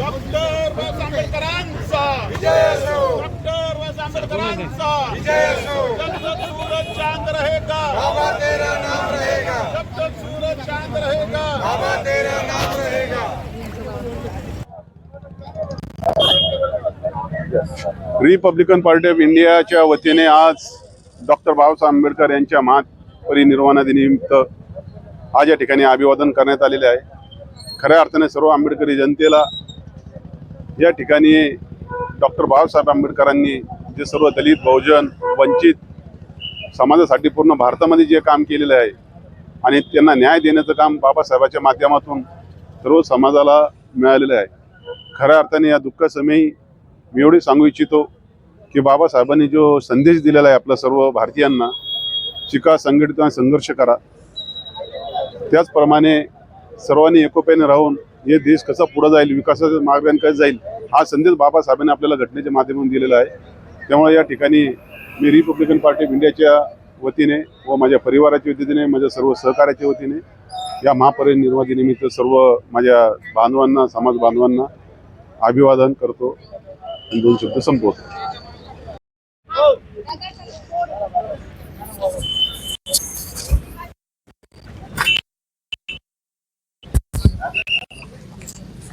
Doctor Babasaheb आंबेडकरांचा doctor Babasaheb आंबेडकरांचा जब तक सूरज चांद रहेगा बाबा तेरा नाम रहेगा जब तक सूरज चांद रहेगा बाबा तेरा नाम रहेगा रिपब्लिकन पार्टी ऑफ इंडियाच्या वतीने आज डॉक्टर बाबासाहेब आंबेडकर यांच्या महापरिनिर्वाणा दिनानिमित्त आज या ठिकाणी अभिवादन करण्यात आलेले आहे. खऱ्या अर्थाने सर्व आंबेडकरी जनतेला या ठिकाणी डॉक्टर बाबासाहेब आंबेडकरांनी जे सर्व दलित बहुजन वंचित समाजासाठी पूर्ण भारतामध्ये जे काम केलेलं आहे आणि त्यांना न्याय देण्याचं काम बाबासाहेबाच्या माध्यमातून सर्व समाजाला मिळालेलं आहे. खऱ्या अर्थाने या दुःखासमयी मी एवढे सांगू इच्छितो की बाबासाहेबांनी जो संदेश दिलेला आहे आपल्या सर्व भारतीयांना शिका संघटित संघर्ष करा. त्याचप्रमाणे सर्वांनी एकोप्याने राहून हे देश कसा पुढे जाईल विकासाच्या मार्गाने कसं जाईल हा संदेश बाबासाहेबांनी आपल्याला घटनेच्या माध्यमातून दिलेला आहे. त्यामुळे या ठिकाणी मी रिपब्लिकन पार्टी ऑफ इंडियाच्या वतीने व माझ्या परिवाराच्या वतीने माझ्या सर्व सहकार्याच्या वतीने या महापरिनिर्वाणानिमित्त सर्व माझ्या बांधवांना समाज बांधवांना अभिवादन करतो दोन शब्द संपवतो.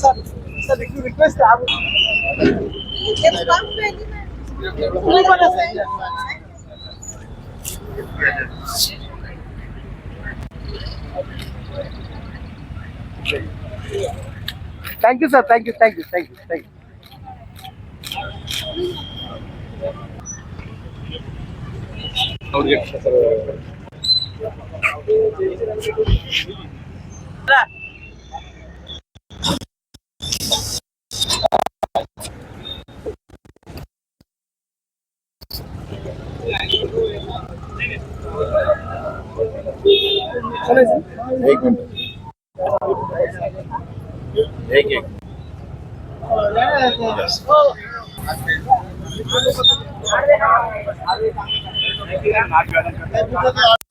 సార్ సార్ రిక్వెస్ట్ ఆగు Thank you. वहाँ खड़े करके ले low thank you sir thank you thank you thank you thank you एक मिनट एक एक डॉक्टर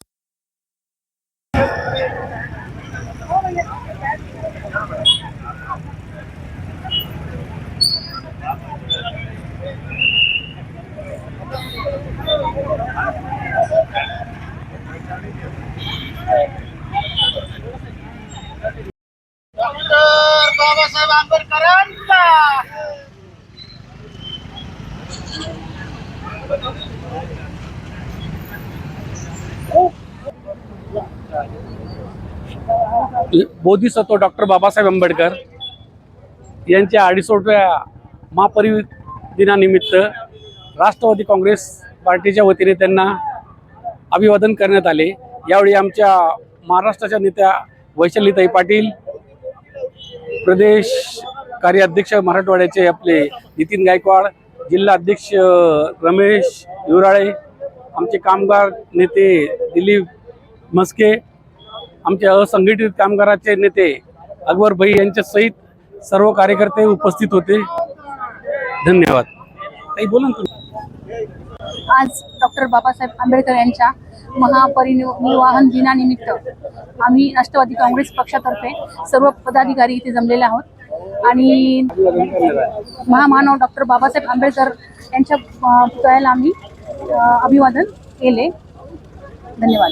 बाबासाहेब आंबेडकरांचा. बोधिसत्व डॉक्टर बाबासाहेब आंबेडकर यांच्या अडीचोटव्या महापरि दिनानिमित्त राष्ट्रवादी काँग्रेस पार्टीच्या वतीने त्यांना अभिवादन करण्यात आले. यावेळी आमच्या महाराष्ट्राच्या नेत्या वैशालीताई पाटील प्रदेश कार्याध्यक्ष मराठवाड्याचे आपले नितीन गायकवाड जिल्हा अध्यक्ष रमेश युराळे आमचे कामगार नेते दिलीप म्हस्के आमचे असंघटित कामगाराचे नेते अकबर भाई यांच्या सहित सर्व कार्यकर्ते उपस्थित होते. धन्यवाद. काही बोला ना तुम्ही. आज डॉक्टर बाबासाहेब आंबेडकर यांच्या महापरिनिर्वाहन दिनानिमित्त आम्ही राष्ट्रवादी काँग्रेस पक्षातर्फे सर्व पदाधिकारी इथे जमलेले आहोत. आणि महामानव डॉक्टर बाबासाहेब आंबेडकर यांच्या पुतळ्याला आम्ही अभिवादन केले. धन्यवाद.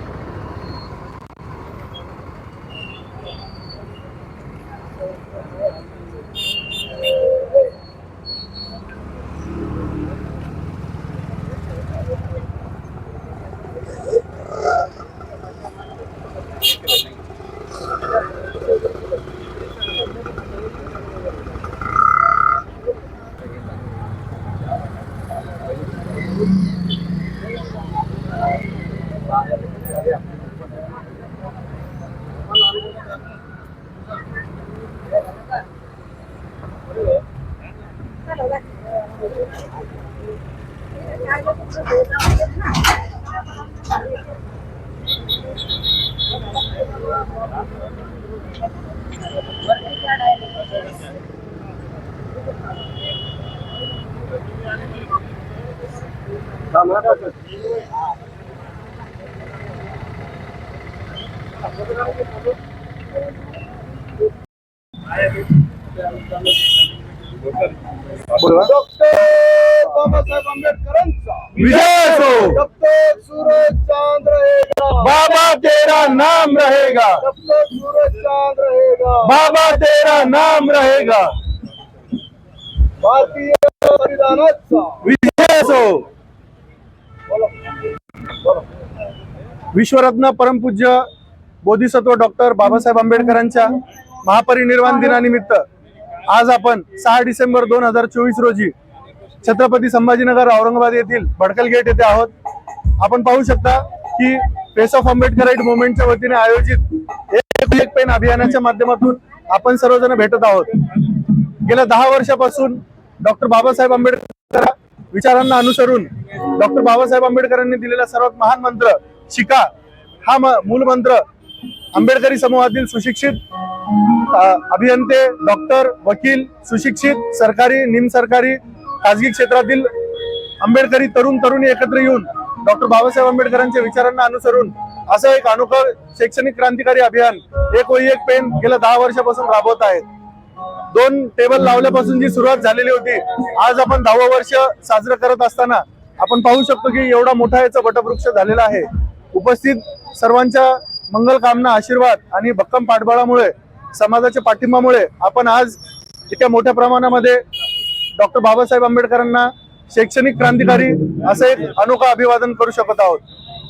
डॉक्टर बाबासाहेब आंबेडकरांचा. विजय असो डॉक्टर सूरज चांद रहेगा. बाबा तेरा नाम रहेगा. सूरज चांद रहेगा. बाबा तेरा नाम रहेगा. भारतीय संविधानाचा विजय असो विश्वरत्न परमपूज्य बोधिसत्व डॉक्टर बाबासाहेब आंबेडकरांच्या महापरिनिर्वाण दिनानिमित्त आज आपण सहा डिसेंबर दोन हजार चोवीस रोजी छत्रपती संभाजीनगर औरंगाबाद येथील भडकल गेट येथे आहोत. आपण पाहू शकता की फेस ऑफ आंबेडकराईट मुवमेंटच्या वतीने आयोजित एक एक पेन अभियानाच्या माध्यमातून आपण सर्वजण भेटत आहोत. गेल्या दहा वर्षापासून डॉक्टर बाबासाहेब आंबेडकर विचारांना अनुसरून डॉक्टर बाबासाहेब आंबेडकरांनी दिलेला सर्वात महान मंत्र शिका हा मूल मंत्र आंबेडकरी समूहातील सुशिक्षित अभियंते डॉक्टर वकील सुशिक्षित सरकारी निमसरकारी खाजगी क्षेत्रातील आंबेडकरी तरुण तरुणी एकत्र येऊन डॉक्टर बाबासाहेब आंबेडकरांच्या विचारांना अनुसरून असं एक अनोखं शैक्षणिक क्रांतिकारी अभियान एक वही एक पेन गेल्या दहा वर्षापासून राबवत आहेत. दोन टेबल लावल्यापासून जी सुरुवात झालेली होती आज आपण दहावं वर्ष साजरं करत असताना आपण पाहू शकतो की एवढा मोठा याचा वटवृक्ष झालेला आहे. उपस्थित सर्वांच्या मंगल कामना आशीर्वाद आणि भक्कम पाठबळामुळे समाजाच्या पाठिंबामुळे आपण आज इतक्या मोठ्या प्रमाणामध्ये डॉक्टर बाबासाहेब आंबेडकरांना शैक्षणिक क्रांतिकारी असं एक अनोखं अभिवादन करू शकत आहोत.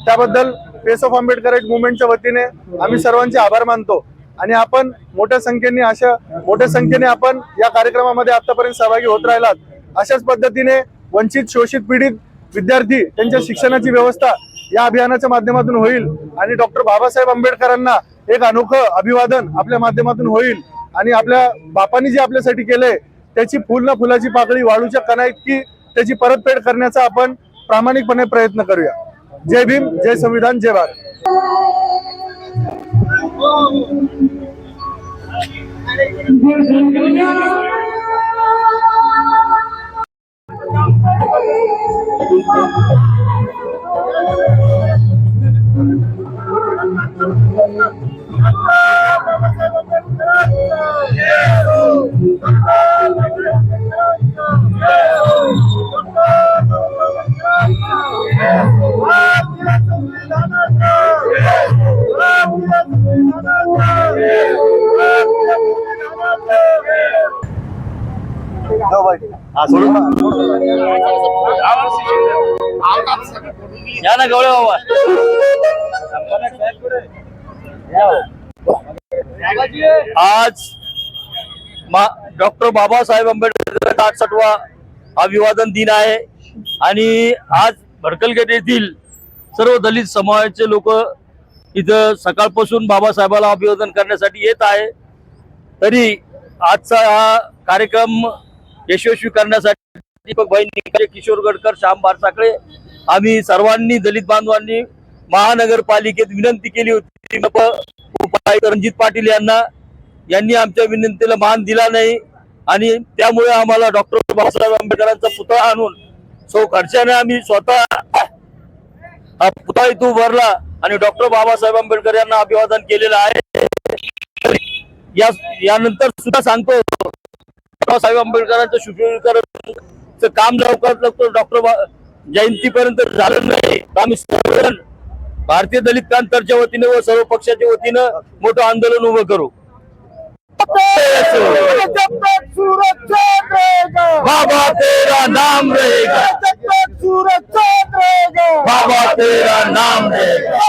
त्याबद्दल फेस ऑफ आंबेडकराईट मुवमेंटच्या वतीने आम्ही सर्वांचे आभार मानतो. आणि आपण मोठ्या संख्येने अशा मोठ्या संख्येने आपण या कार्यक्रमामध्ये आतापर्यंत सहभागी होत राहिलात. अशाच पद्धतीने वंचित शोषित पीडित विद्यार्थी त्यांच्या शिक्षणाची व्यवस्था या अभियानाच्या माध्यमातून होईल आणि डॉक्टर बाबासाहेब आंबेडकरांना एक अनोखं अभिवादन आपल्या माध्यमातून होईल. आणि आपल्या बापांनी जे आपल्यासाठी केलंय त्याची फुल ना फुलाची पाकळी वाळूच्या कणा इतकी त्याची परतफेड करण्याचा आपण प्रामाणिकपणे प्रयत्न करूया. जय भीम जय संविधान जय भारत. या ना गवळे बाबा. आज डॉक्टर बाबासाहेब आंबेडकर आठसाठवा अभिवादन दिन आहे. आणि आज भडकलगेट येथील सर्व दलित समाजाचे लोक इथं सकाळपासून बाबासाहेबाला अभिवादन करण्यासाठी येत आहे. तरी आजचा हा कार्यक्रम यशस्वी करण्यासाठी दीपक भाई निकाले किशोर गडकर श्याम बारसाकळे आम्ही सर्वांनी दलित बांधवांनी महानगरपालिकेत विनंती केली होती. उपायुक्त रणजित पाटील यांना यांनी आमच्या विनंतीला मान दिला नाही आणि त्यामुळे आम्हाला डॉक्टर बाबासाहेब आंबेडकरांचा पुतळा आणून सौ खर्चाने आम्ही स्वतः हा पुतळा इथं उभारला आणि डॉक्टर बाबासाहेब आंबेडकर यांना अभिवादन केलेलं आहे. या यानंतर सुद्धा सांगतो बाबासाहेब आंबेडकरांचं सुशोभीकरण काम लवकरात लवकर डॉक्टर जयंतीपर्यंत झालं नाही. आम्ही सर्वजण भारतीय दलित क्रांतरच्या वतीने व सर्व पक्षाच्या वतीनं मोठं आंदोलन उभं करू. बाबा तेरा नाम रहेगा. बाबा तेरा नाम रहेगा.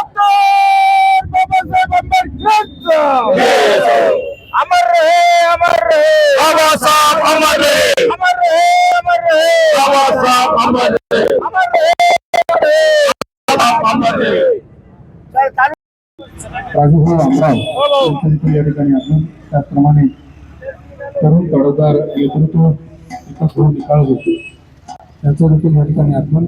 हो. या ठिकाणी आपण त्याचप्रमाणे तरुण तडफदार नेतृत्व विकास होतो निकाल त्याचं देखील या ठिकाणी आपण